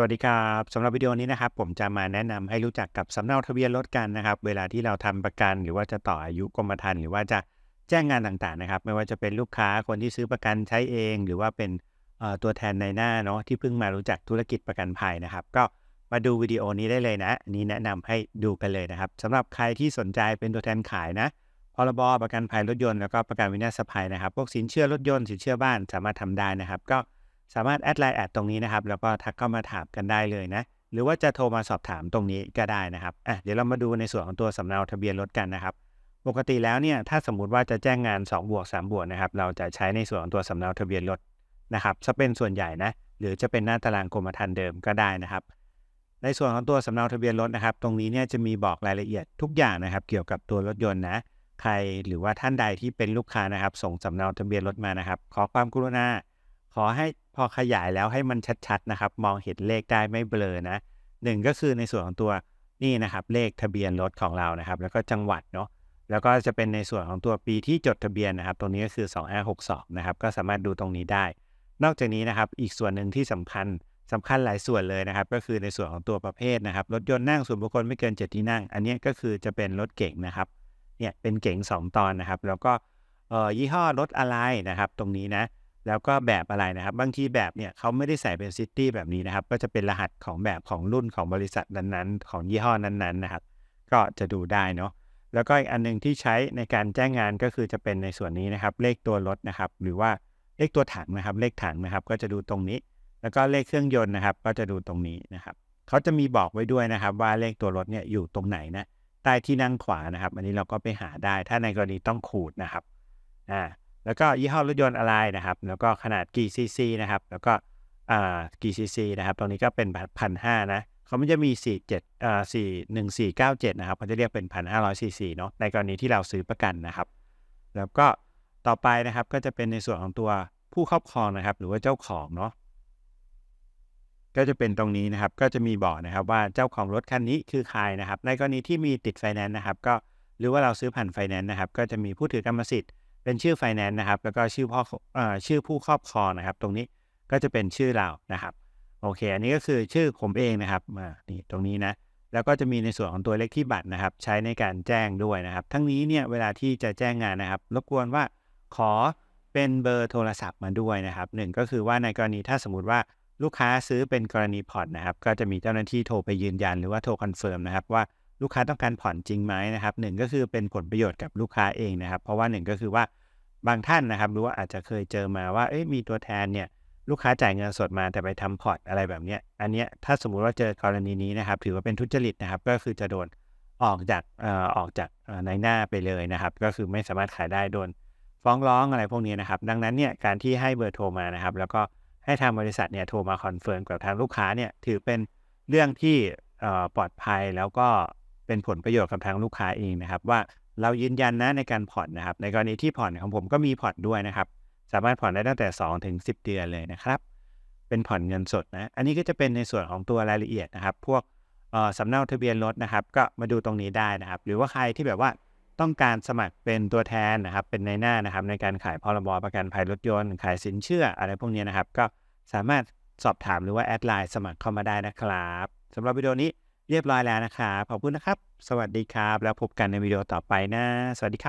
สวัสดีครับสำหรับวิดีโอนี้นะครับ ผมจะมาแนะนำให้รู้จักกับสำเนาทะเบียนรถกันนะครับ เวลาที่เราทำประกัน หรือว่าจะต่ออายุกรมธรรม์หรือว่าจะแจ้งงานต่างๆนะครับ ไม่ว่าจะเป็นลูกค้าคนที่ซื้อประกันใช้เอง หรือว่าเป็นตัวแทนในหน้าเนาะที่เพิ่งมารู้จักธุรกิจประกันภัยนะครับ ก็มาดูวิดีโอนี้ได้เลยนะนี้แนะนำให้ดูกันเลยนะครับสำหรับใครที่สนใจเป็นตัวแทนขายนะพรบประกันภัยรถยนต์แล้วก็ประกันวินาศภัยนะครับ พวกสินเชื่อรถยนต์สินเชื่อบ้านสามารถทำได้นะครับ ก็ สามารถแอดไลน์แอดตรงนี้นะครับ แล้วก็ทักเข้ามาถามกันได้เลยนะ หรือว่าจะโทรมาสอบถามตรงนี้ก็ได้นะครับอะเดี๋ยวเรามาดูในส่วนของตัวสำเนาทะเบียนรถกันนะครับ ปกติแล้วเนี่ยถ้าสมมุติว่าจะแจ้งงาน2บวก3บวกนะครับ เราจะใช้ในส่วนของตัวสำเนาทะเบียนรถนะครับจะเป็นส่วนใหญ่นะ หรือจะเป็นหน้าตารางกรมธรรม์เดิมก็ได้นะครับ ในส่วนของตัวสำเนาทะเบียนรถนะครับ ตรงนี้เนี่ยจะมีบอกรายละเอียดทุกอย่างนะครับ เกี่ยวกับตัวรถยนต์นะ ใครหรือว่าท่านใดที่เป็นลูกค้านะครับ ส่งสำเนาทะเบียนรถมานะครับ ขอความกรุณา ขอให้พอขยายแล้วให้มันชัดๆนะครับ มองเห็นเลขได้ไม่เบลอนะหนึ่งก็คือในส่วนของตัวนี่นะครับ เลขทะเบียนรถของเรานะครับ แล้วก็จังหวัดเนาะแล้วก็จะเป็นในส่วนของตัวปีที่จดทะเบียนนะครับ ตรงนี้ก็คือ 2562 นะครับ ก็สามารถดูตรงนี้ได้ นอกจากนี้นะครับ อีกส่วนหนึ่งที่สำคัญสำคัญหลายส่วนเลยนะครับ ก็คือในส่วนของตัวประเภทนะครับ รถยนต์นั่งส่วนบุคคลไม่เกิน 7 ที่นั่ง อันนี้ก็คือจะเป็นรถเก๋งนะครับ เนี่ยเป็นเก๋ง2 ตอนนะครับ แล้วก็ยี่ห้อรถอะไรนะครับ ตรงนี้นะ แล้วก็แบบอะไรนะครับ บางทีแบบเนี่ยเขาไม่ได้ใส่เป็นซิตี้แบบนี้นะครับ ก็จะเป็นรหัสของแบบของรุ่นของบริษัทนั้นๆ ของยี่ห้อนั้นๆนะครับ ก็จะดูได้เนาะแล้วก็อีกอันหนึงที่ใช้ในการแจ้งงานก็คือจะเป็นในส่วนนี้นะครับ เลขตัวรถนะครับ หรือว่าเลขตัวถังนะครับ เลขถังนะครับ ก็จะดูตรงนี้ แล้วก็เลขเครื่องยนต์นะครับ ก็จะดูตรงนี้นะครับเขาจะมีบอกไว้ด้วยนะครับ ว่าเลขตัวรถเนี่ยอยู่ตรงไหนนะใต้ที่นั่งขวานะครับ อันนี้เราก็ไปหาได้ถ้าในกรณีต้องขูดนะครับอ่า แล้วก็ยี่ห้อรถยนต์อะไรนะครับ แล้วก็ขนาดกี่ซีซีนะครับ แล้วก็อ่ากี่ซีซีนะครับ ตรงนี้ก็เป็นพันห้านะเขาไม่จะมีสี่เจ็ดอ่าสี่หนึ่งสี่เก้าเจ็ดนะครับเขาจะเรียกเป็นพันห้าร้อยซีซีเนาะในกรณีที่เราซื้อประกันนะครับ แล้วก็ต่อไปนะครับก็จะเป็นในส่วนของตัวผู้ครอบครองนะครับ หรือว่าเจ้าของเนาะก็จะเป็นตรงนี้นะครับ ก็จะมีบอกนะครับว่าเจ้าของรถคันนี้คือใครนะครับ ในกรณีที่มีติดไฟแนนซ์นะครับ ก็หรือว่าเราซื้อผ่านไฟแนนซ์นะครับ ก็จะมีผู้ถือกรรมสิทธิ์ เป็นชื่อไฟแนนซ์นะครับ แล้วก็ชื่อพ่ออชื่อผู้ครอบครองนะครับ ตรงนี้ก็จะเป็นชื่อเรานะครับ โอเค อันนี้ก็คือชื่อผมเองนะครับมานี่ตรงนี้นะ แล้วก็จะมีในส่วนของตัวเลขที่บัตรนะครับ ใช้ในการแจ้งด้วยนะครับ ทั้งนี้เนี่ยเวลาที่จะแจ้งงานนะครับ รบกวนว่าขอเป็นเบอร์โทรศัพท์มาด้วยนะครับหนึ่งก็คือว่าในกรณีถ้าสมมติว่าลูกค้าซื้อเป็นกรณีผ่อนนะครับ ก็จะมีเจ้าหน้าที่โทรไปยืนยันหรือว่าโทรคอนเฟิร์มนะครับว่า ลูกค้าต้องการผ่อนจริงไหมนะครับหนึ่งก็คือเป็นผลประโยชน์กับลูกค้าเองนะครับ เพราะว่าหนึ่งก็คือว่าบางท่านนะครับรือว่าอาจจะเคยเจอมาว่าเอ๊ะมีตัวแทนเนี่ยลูกค้าจ่ายเงินสดมาแต่ไปทำพอร์ตอะไรแบบเนี้ยอันเนี้ยถ้าสมมุติว่าเจอกรณีนี้นะครับ ถือว่าเป็นทุจริตนะครับ ก็คือจะโดนออกจากเอ่อออกจากในหน้าไปเลยนะครับ ก็คือไม่สามารถขายได้โดนฟ้องร้องอะไรพวกนี้นะครับ ดังนั้นเนี่ยการที่ให้เบอร์โทรมานะครับ แล้วก็ให้ทางบริษัทเนี่ยโทรมาคอนเฟิร์มกับทางลูกค้าเนี่ยถือเป็นเรื่องที่ปลอดภัยแล้วก็ เป็นผลประโยชน์กับทางลูกค้าเองนะครับ ว่าเรายืนยันนะในการผ่อนนะครับ ในกรณีที่ผ่อนของผมก็มีผ่อนด้วยนะครับ สามารถผ่อนได้ตั้งแต่2ถึง10 เดือนเลยนะครับ เป็นผ่อนเงินสดนะ อันนี้ก็จะเป็นในส่วนของตัวรายละเอียดนะครับ พวกออสำเนาทะเบียนรถนะครับ ก็มาดูตรงนี้ได้นะครับ หรือว่าใครที่แบบว่าต้องการสมัครเป็นตัวแทนนะครับ เป็นในหน้านะครับ ในการขายพรบประกันภัยรถยนต์ขายสินเชื่ออะไรพวกนี้นะครับ ก็สามารถสอบถามหรือว่าแอดไลน์สมัครเข้ามาได้นะครับสำหรับวิดีโอนี้ เรียบร้อยแล้วนะครับขอบคุณนะครับ สวัสดีครับ แล้วพบกันในวิดีโอต่อไปนะ สวัสดีครับ